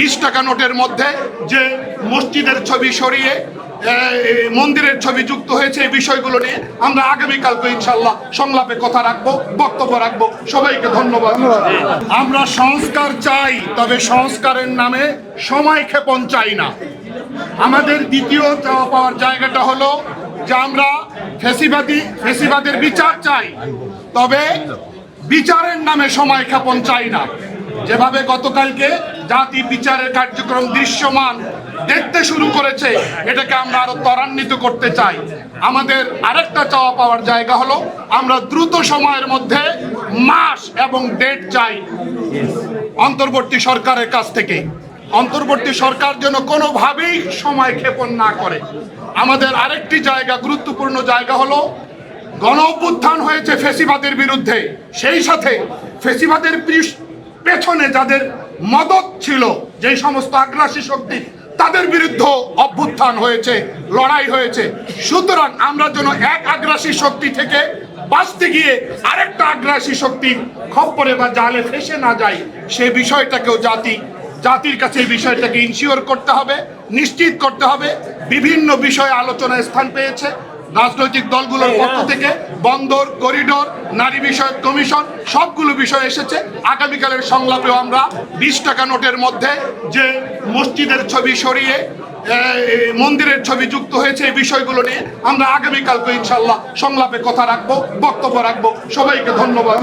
বিশ টাকা নোটের মধ্যে যে মসজিদের ছবি সরিয়ে মন্দিরের ছবি যুক্ত হয়েছে এই বিষয়গুলো নিয়ে আমরা আগামীকালকে ইনশাল্লাহ সংলাপে কথা রাখব, বক্তব্য রাখব। সবাইকে ধন্যবাদ। আমরা সংস্কার চাই, তবে সংস্কারের নামে সময় ক্ষেপণ চাই না। আমাদের দ্বিতীয় পাওয়ার জায়গাটা হলো যে আমরা ফেসিবাদী, ফেসিবাদের বিচার চাই, তবে বিচারের নামে সময় ক্ষেপণ চাই না। যেভাবে গতকালকে জাতি বিচারের কার্যক্রম দৃশ্যমান, দেখতে শুরু করেছে, এটাকে আমরা আরও ত্বরান্বিত করতে চাই। আমাদের আরেকটা চাওয়া পাওয়ার জায়গা হলো, আমরা দ্রুত সময়ের মধ্যে মাস এবং ডেট চাই অন্তর্বর্তী সরকারের কাছ থেকে। অন্তর্বর্তী সরকার যেন কোনোভাবেই সময় ক্ষেপণ না করে। আমাদের আরেকটি জায়গা, গুরুত্বপূর্ণ জায়গা হলো গণ হয়েছে ফেসিবাদের বিরুদ্ধে। সেই সাথে ফেসিবাদের পেছনে যাদের মদত ছিল, যেই সমস্ত আগ্রাসী শক্তি, তাদের বিরুদ্ধে অভ্যুত্থান হয়েছে, লড়াই হয়েছে। সুতরাং আমরা যেন এক আগ্রাসী শক্তি থেকে বাঁচতে গিয়ে আরেকটা আগ্রাসী শক্তি খপ্পরে বা জালে ফেসে না যাই, সে বিষয়টাকেও জাতি, জাতির কাছে এই বিষয়টাকে ইনশিওর করতে হবে, নিশ্চিত করতে হবে। বিভিন্ন বিষয়ে আলোচনায় স্থান পেয়েছে। রাজনৈতিক দলগুলোর পক্ষ থেকে বন্দর করিডোর নারী বিষয়ক কমিশন সবগুলো বিষয় এসেছে। আগামীকালের সংলাপেও আমরা বিশ টাকা নোটের মধ্যে যে মসজিদের ছবি সরিয়ে মন্দিরের ছবি যুক্ত হয়েছে এই বিষয়গুলো নিয়ে আমরা আগামীকালকে ইনশাল্লাহ সংলাপে কথা রাখব বক্তব্য রাখব। সবাইকে ধন্যবাদ।